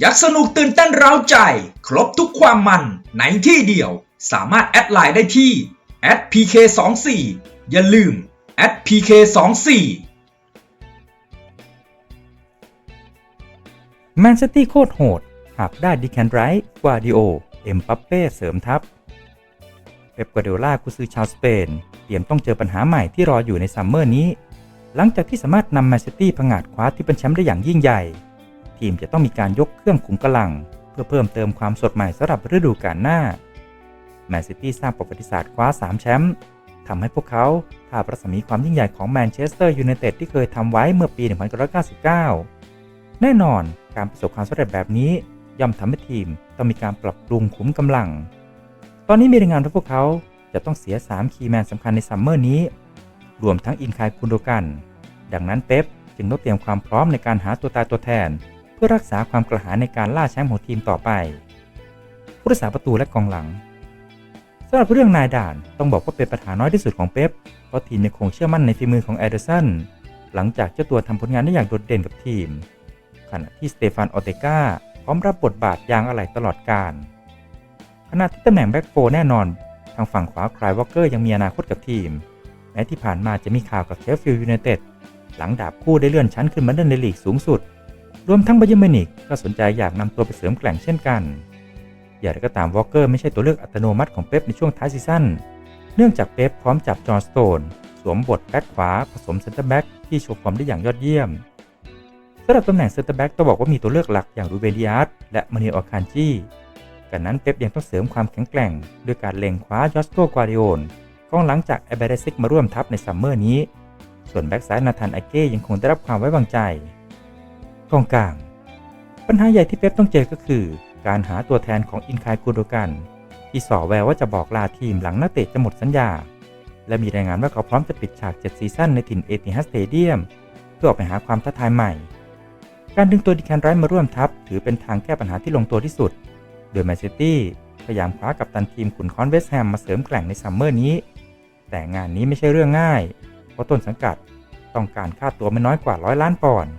อยากสนุกตื่นเต้นเร้าใจ ครบทุกความมันในที่เดียว สามารถแอดไลน์ได้ที่ @pk24 อย่าลืม @pk24 แมนซิตี้โคตรโหด หากได้ดิแคนไรท์กวาดิโอ เอ็มปัปเป้เสริมทัพ เปปกวาร์ดิโอลากุซือชาวสเปน เตรียมต้องเจอปัญหาใหม่ที่รออยู่ในซัมเมอร์นี้ หลังจากที่สามารถนำแมนซิตี้ผงาดคว้าที่เป็นแชมป์ได้อย่างยิ่งใหญ่ ทีมจะต้องมีการยกเครื่องขุมกำลัง เพื่อเพิ่มเติมความสดใหม่สำหรับฤดูกาลหน้าแมนซิตี้สร้างประวัติศาสตร์คว้า 3 แชมป์ทำให้พวกเขาทาบรัศมีความยิ่งใหญ่ของแมนเชสเตอร์ยูไนเต็ดที่เคยทำไว้เมื่อปี 1999 แน่นอนการประสบความสำเร็จแบบนี้ ย่อมทำให้ทีมต้องมีการปรับปรุงขุมกำลัง ตอนนี้มีรายงานว่าพวกเขาจะต้องเสีย 3 คีย์แมนสำคัญในซัมเมอร์นี้ รวมทั้งอินคายคุนโดกัน ดังนั้นเป๊ปจึงต้องเตรียมความพร้อมในการหาตัวตายตัวแทน พื่อรักษาความกระหายในการล่าแชมป์ของทีมต่อไป ผู้รักษาประตูและกองหลังสำหรับเรื่องนายด่านต้องบอกว่าเป็นปัญหาน้อยที่สุดของเป๊ปเพราะทีมยังคงเชื่อมั่นในฝีมือของแอเดอร์สันหลังจากเจ้าตัวทำผลงานได้อย่างโดดเด่นกับทีม ขณะที่สเตฟานออเตกาพร้อมรับบทบาทยางอะไหล่ตลอดการขณะที่ตำแหน่งแบ็กโฟแน่นอน ทางฝั่งขวาคลายวอลเกอร์ยังมีอนาคตกับทีม แม้ที่ผ่านมาจะมีข่าวกับเชฟฟิลด์ยูไนเต็ดหลังดาบคู่ได้เลื่อนชั้นขึ้นมาเล่นในลีกสูงสุด รวมทั้งบเยร์มินิกก็สนใจอยากนำตัวไปเสริมแกร่งเช่นกันอย่างไรก็ตามวอลเกอร์ไม่ใช่ตัวเลือกอัตโนมัติของเป๊ปในช่วงท้ายซีซั่น เนื่องจากเป๊ปพร้อมจับจอห์นสโตน สวมบทแบ็กขวาผสมเซนเตอร์แบ็กที่โชว์ฟอร์มได้อย่างยอดเยี่ยมสำหรับตำแหน่งเซนเตอร์แบ็กต้องบอกว่ามีตัวเลือกหลักอย่างรูเบนดิอาร์ตและมานิโอคานจีกันนั้นเป๊ปยังต้องเสริมความแข็งแกร่ง ด้วยการเล็งคว้าจอสโกกวาดิโอนกองหลังจากแอเบเรซิกมาร่วมทัพในซัมเมอร์นี้ ส่วนแบ็กซ้ายนาธานอเก้ยังคงได้รับความไว้วางใจ กองกลาง ปัญหาใหญ่ที่เป๊ปต้องเจอก็คือ การหาตัวแทนของอินคายกูโดกัน ที่สอแววว่าจะบอกลาทีมหลังนักเตะจะหมดสัญญา และมีรายงานว่าเขาพร้อมจะปิดฉาก7ซีซั่นในถิ่นเอติฮัสสเตเดียม เพื่อออกไปหาความท้าทายใหม่ การดึงตัวดิแคนไรท์มาร่วมทัพ ถือเป็นทางแก้ปัญหาที่ลงตัวที่สุด โดยแมนซิตี้พยายามคว้ากับตันทีมขุนค้อนเวสแฮมมาเสริมแกร่งในซัมเมอร์นี้ แต่งานนี้ไม่ใช่เรื่องง่าย เพราะต้นสังกัดต้องการค่าตัวไม่น้อยกว่าร้อยล้านปอนด์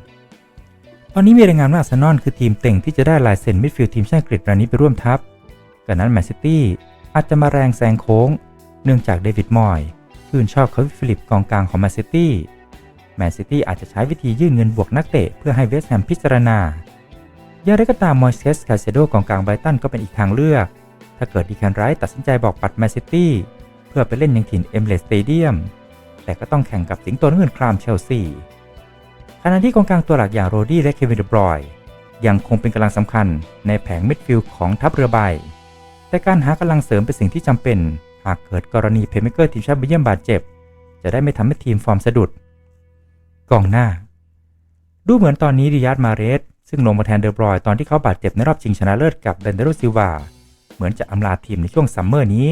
ตอนนี้มีรายงานว่าอาร์เซนอลคือทีมเต่งที่จะได้ลายเซ็นมิดฟิลด์ทีมชาติอังกฤษรายนี้ไปร่วมทัพกันนั้นแมนซิตี้อาจจะมาแรงแซงโค้ง เนื่องจากเดวิดมอยชื่นชอบเคาฟิลิปกองกลางของแมนซิตี้แมนซิตี้อาจจะใช้วิธียื่นเงินบวกนักเตะเพื่อให้เวสต์แฮมพิจารณาอย่างไรก็ตามมอยเซสคาเซโดกองกลางไบรตันก็เป็นอีกทางเลือก ถ้าเกิดดีแคนไรท์ตัดสินใจบอกปัดแมนซิตี้เพื่อไปเล่นยังถิ่นเอมเลสสเตเดียมแต่ก็ต้องแข่งกับสิงโตน้ำเงินครามเชลซี ขณะที่กองกลางตัวหลักอย่างโรดี้และเควินเดบรอยยังคงเป็นกำลังสำคัญในแผงมิดฟิลด์ของทัพเรือใบ แต่การหากำลังเสริมเป็นสิ่งที่จำเป็น หากเกิดกรณีเพลย์เมกเกอร์ทีมชาติเบลเยียมบาดเจ็บ จะได้ไม่ทำให้ทีมฟอร์มสะดุด กองหน้า ดูเหมือนตอนนี้ดิยาร์ดมาเรสซึ่งลงมาแทนเดอบรอยตอนที่เขาบาดเจ็บในรอบชิงชนะเลิศกับเบนเดโรซิลวาเหมือนจะอำลาทีมในช่วงซัมเมอร์นี้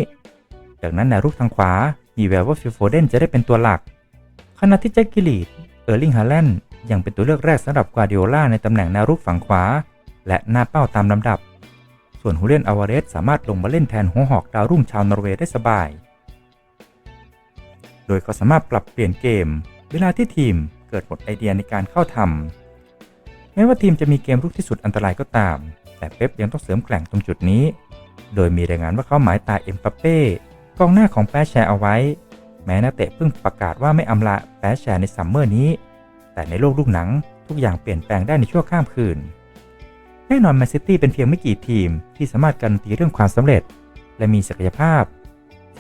จากนั้นในรูปทางขวามีแววว่าฟิลโฟเดนจะได้เป็นตัวหลักขณะที่แจ็คกิลีดเออร์ลิงฮาแลนด์ ยังเป็นตัวเลือกแรกสำหรับกวาดิโอลาในตำแหน่งแนวรุกฝั่งขวา และหน้าเป้าตามลำดับ ส่วนฮูเลียนอาวาเรสสามารถลงมาเล่นแทนหัวหอกดาวรุ่งชาวนอร์เวย์ได้สบาย โดยเขาสามารถปรับเปลี่ยนเกม เวลาที่ทีมเกิดหมดไอเดียในการเข้าทำแม้ว่าทีมจะมีเกมรุกที่สุดอันตรายก็ตาม แต่เป๊ปยังต้องเสริมแกร่งตรงจุดนี้ โดยมีรายงานว่าเขาหมายตาเอ็มปัปเป้กองหน้าของแปชแชร์เอาไว้ แม้นักเตะเพิ่งประกาศว่าไม่อำลาแปชแชร์ในซัมเมอร์นี้ แต่ในโลกลูกหนังทุกอย่างเปลี่ยนแปลงได้ในชั่วข้ามคืน แน่นอนแมนซิตี้เป็นเพียงไม่กี่ทีมที่สามารถการันตีเรื่องความสำเร็จ และมีศักยภาพ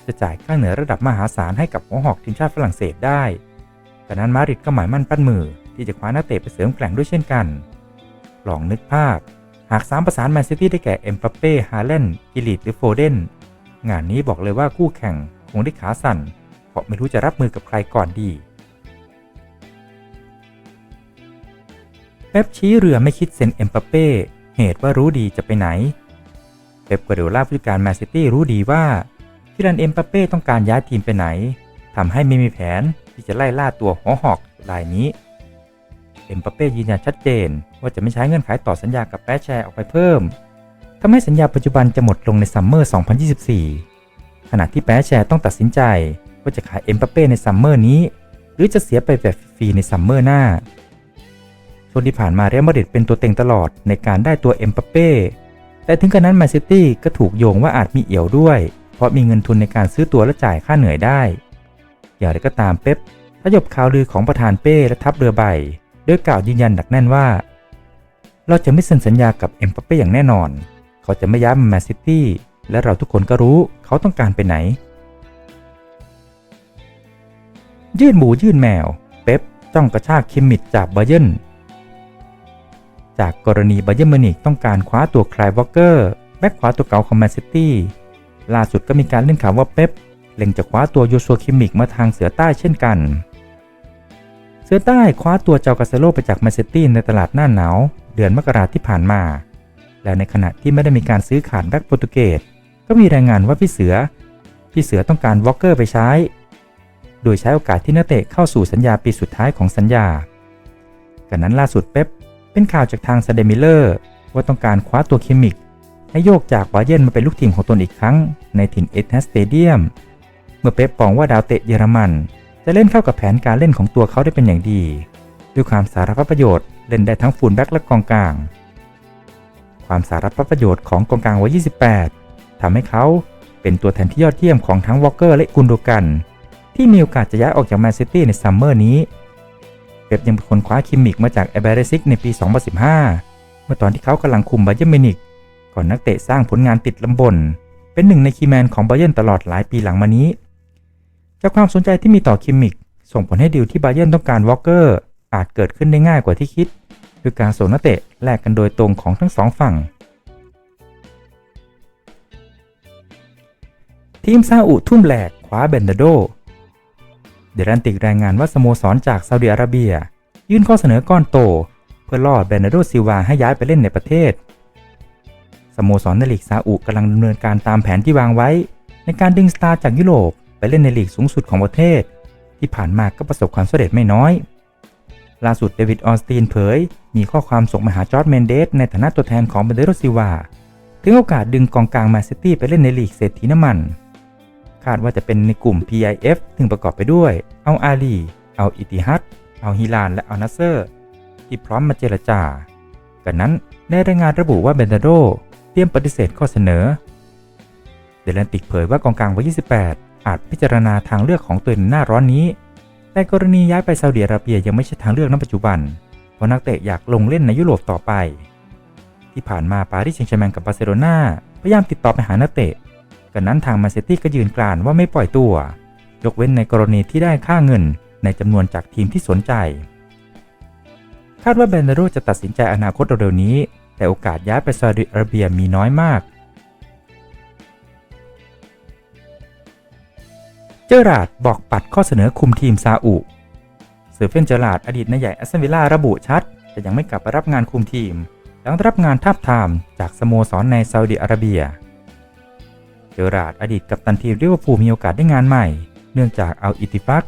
จะจ่ายค่าเหนือระดับมหาศาลให้กับหัวหอกทีมชาติฝรั่งเศสได้แต่นั้นมาริดก็หมายมั่นปั้นมือที่จะคว้านักเตะไปเสริมแกร่งด้วยเช่นกัน ลองนึกภาพ หากสามประสานแมนซิตี้ได้แก่เอ็มปัปเป้ ฮาเลนกิลิตหรือโฟเดน งานนี้บอกเลยว่าคู่แข่งคงได้ขาสั่นเพราะไม่รู้จะรับมือกับใครก่อนดี เป๊ปชี้เรือไม่คิดเซ็นเอ็มปัปเป้ เหตุว่ารู้ดีจะไปไหน เป๊ปกวาร์ดิโอลาผู้จัดการแมนซิตี้รู้ดีว่าคิรันเอ็มปัปเป้ต้องการย้ายทีมไปไหนทำให้ไม่มีแผนที่จะไล่ล่าตัวหัวหอกรายนี้ เอ็มปัปเป้ยืนยันชัดเจน ว่าจะไม่ใช้เงื่อนไขต่อสัญญากับแปชแชร์ออกไปเพิ่มทำให้สัญญาปัจจุบันจะหมดลงในซัมเมอร์ 2024 ขณะที่แปชแชร์ต้องตัดสินใจว่าจะขายเอ็มปัปเป้ในซัมเมอร์นี้ หรือจะเสียไปแบบฟรีในซัมเมอร์หน้า ช่วงที่ผ่านมาเรอัลมาดริดเป็นตัวเต็งตลอดในการได้ตัวเอ็มบัปเป้แต่ถึงกระนั้นแมนซิตี้ก็ถูกโยงว่าอาจมีเอี่ยวด้วย เพราะมีเงินทุนในการซื้อตัวและจ่ายค่าเหนื่อยได้ อย่างไรก็ตามเป๊ปสยบข่าวลือของประธานเป้และทัพเรือใบโดยกล่าวยืนยันหนักแน่นว่า เราจะไม่เซ็นสัญญากับเอ็มบัปเป้อย่างแน่นอน เขาจะไม่ย้ายมาแมนซิตี้และเราทุกคนก็รู้เขาต้องการไปไหน ยื่นหมูยื่นแมว เป๊ปจ้องกระชากคิมมิดจากบาเยร์น จากกรณีบาเยร์มิวนิกต้องการคว้าตัวคลายวอลเกอร์แบ็คขวาตัวเก่าของแมนซิตี้ล่าสุดก็มีการเล่นข่าวว่าเป๊ปเล็งจะคว้าตัวยชัวคิมมิกมาทางเสือใต้เช่นกัน เสือใต้คว้าตัวเจ้ากาเซโลไปจากแมนซิตี้ในตลาดหน้าหนาวเดือนมกราที่ผ่านมา แล้วในขณะที่ไม่ได้มีการซื้อขาดแบ็คโปรตุเกสก็มีรายงานว่าพี่เสือ พี่เสือต้องการวอลเกอร์ไปใช้ โดยใช้โอกาสที่นักเตะเข้าสู่สัญญาปีสุดท้ายของสัญญากันนั้นล่าสุดเป๊ป เป็นข่าวจากทางซาเดมิเลอร์ว่าต้องการคว้าตัวเคมิก ให้โยกจากบาเยนมาเป็นลูกทีมของตนอีกครั้ง ในถิ่นเอทสเตเดียม เมื่อเป๊ปปองว่าดาวเตะเยอรมัน จะเล่นเข้ากับแผนการเล่นของตัวเขาได้เป็นอย่างดี ด้วยความสารพัดประโยชน์เล่นได้ทั้งฟูลแบ็กและกองกลาง ความสารพัดประโยชน์ของกองกลางวัย 28ทำให้เขาเป็นตัวแทนที่ยอดเยี่ยมของทั้งวอลเกอร์และกุนโดกัน ที่มีโอกาสจะย้ายออกจากแมนซิตี้ในซัมเมอร์นี้ เป๊ปยังเป็นคนคว้าคิมมิกมาจากเอเบเรซิกในปี 2015 เมื่อตอนที่เขากำลังคุมบาเยร์นมินิกก่อนนักเตะสร้างผลงานติดลำบน เป็นหนึ่งในคีแมนของบาเยร์นตลอดหลายปีหลังมานี้ จากความสนใจที่มีต่อคิมมิกส่งผลให้ดีลที่บาเยร์นต้องการวอลเกอร์อาจเกิดขึ้นได้ง่ายกว่าที่คิดด้วยการส่งนักเตะแลกกันโดยตรงของทั้งสองฝั่ง ทีมซาอุทุ่มแหลกคว้าเบนเดโด เดรันติกรายงานว่าสโมสรจากซาอุดิอาระเบีย ยื่นข้อเสนอก้อนโต เพื่อล่อเบรนเดโดซิวาให้ย้ายไปเล่นในประเทศ สโมสรในลีกซาอุกำลังดำเนินการตามแผนที่วางไว้ ในการดึงสตาร์จากยุโรปไปเล่นในลีกสูงสุดของประเทศ ที่ผ่านมาก็ประสบความสำเร็จไม่น้อยล่าสุดเดวิดออสตีนเผย มีข้อความส่งมาหาจอร์ดเมนเดสในฐานะตัวแทนของเบนเดโดซิวา ถึงโอกาสดึงกองกลางแมนซิตี้ไปเล่นในลีกเศรษฐีน้ำมัน คาดว่าจะเป็นในกลุ่ม PIF ซึ่งประกอบไปด้วยเอาอาลีเอาอิติฮัดเอาฮิลาน และเอานัสเซอร์ ที่พร้อมมาเจรจากันนั้นในรายงานระบุว่าเบนเดโดเตรียมปฏิเสธข้อเสนอ เดลันติกเผยว่ากองกลางวัย 28 อาจพิจารณาทางเลือกของตัวเองหน้าร้อนนี้ แต่กรณีย้ายไปซาอุดิอาระเบียยังไม่ใช่ทางเลือกณปัจจุบัน เพราะนักเตะอยากลงเล่นในยุโรปต่อไป ที่ผ่านมาปารีสแซงต์แชร์แมงกับบาร์เซโลนาพยายามติดต่อไปหานักเตะ กันนั้นทางมนเชสเตอร์ก็ยืนกรานว่าไม่ปล่อยตัว ยกเว้นในกรณีที่ได้ค่าเงินในจำนวนจากทีมที่สนใจ คาดว่าเบนเดโรจะตัดสินใจอนาคตเร็วๆนี้ แต่โอกาสย้ายไปซาอุดิอาระเบียมีน้อยมาก เจอราร์ดบอกปัดข้อเสนอคุมทีมซาอุเซอร์เฟนเจอราร์ดอดีตนายใหญ่แอสตันวิลล่าระบุชัดจะยังไม่กลับไปรับงานคุมทีม หลังรับงานทาบทามจากสโมสรในซาอุดิอาระเบีย เจอราดอดีตกัปตันทีมลิเวอร์พูลมีโอกาสได้งานใหม่ เนื่องจากเอาอิติฟัก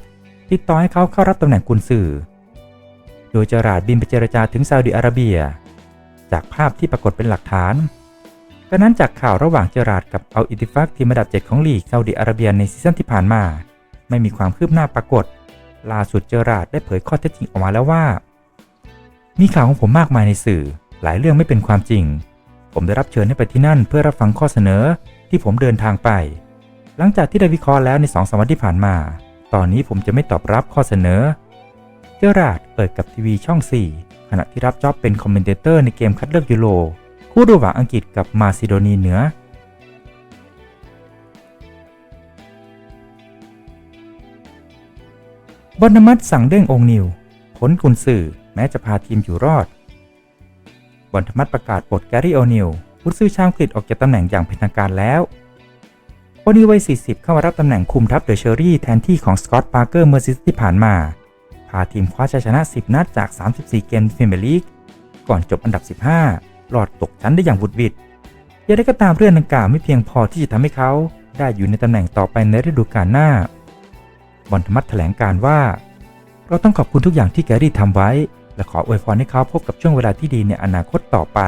ติดต่อให้เขาเข้ารับตำแหน่งกุนซือ โดยเจอราดบินไปเจรจาถึงซาอุดิอาระเบีย จากภาพที่ปรากฏเป็นหลักฐานกระนั้นจากข่าวระหว่างเจอราดกับเอาอิติฟักทีมระดับ 7 ของลีกซาอุดิอาระเบียในซีซั่นที่ผ่านมา ไม่มีความคืบหน้าปรากฏ ล่าสุดเจอราดได้เผยข้อเท็จจริงออกมาแล้วว่า มีข่าวของผมมากมายในสื่อ หลายเรื่องไม่เป็นความจริง ผมได้รับเชิญให้ไปที่นั่นเพื่อรับฟังข้อเสนอ ที่ผมเดินทางไป หลังจากที่ได้วิเคราะห์แล้วในสองสามวันที่ผ่านมา ตอนนี้ผมจะไม่ตอบรับข้อเสนอ เจอราร์ดเปิดกับทีวีช่อง 4 ขณะที่รับจ็อบเป็นคอมเมนเตอร์ในเกมคัดเลือกยูโรคู่ระหว่างอังกฤษกับมาซิโดนีเหนือบอนมัตสั่งเด้งองนิวพ้นกุนสื่อแม้จะพาทีมอยู่รอด บอนมัตประกาศปลดแกรี่โอนิว กุนซือชาวอังกฤษออกจากตำแหน่งอย่างเป็นทางการแล้วโอนิววัย 40 เข้ามารับตำแหน่งคุมทัพเดอะเชอรี่แทนที่ของสกอตต์ปาร์เกอร์เมอซีซั่นที่ผ่านมา พาทีมคว้าชัยชนะ 10 นัดจาก 34 เกมพรีเมียร์ลีก ก่อนจบอันดับ 15 หลอดตกชั้นได้อย่างบุดวิดย่างไรก็ตามเรื่องดังกล่าวไม่เพียงพอที่จะทำให้เขาได้อยู่ในตำแหน่งต่อไปในฤดูกาลหน้า บอลธมัตแถลงการว่า เราต้องขอบคุณทุกอย่างที่แกรี่ทำไว้ และขออวยพรให้เขาพบกับช่วงเวลาที่ดีในอนาคตต่อไป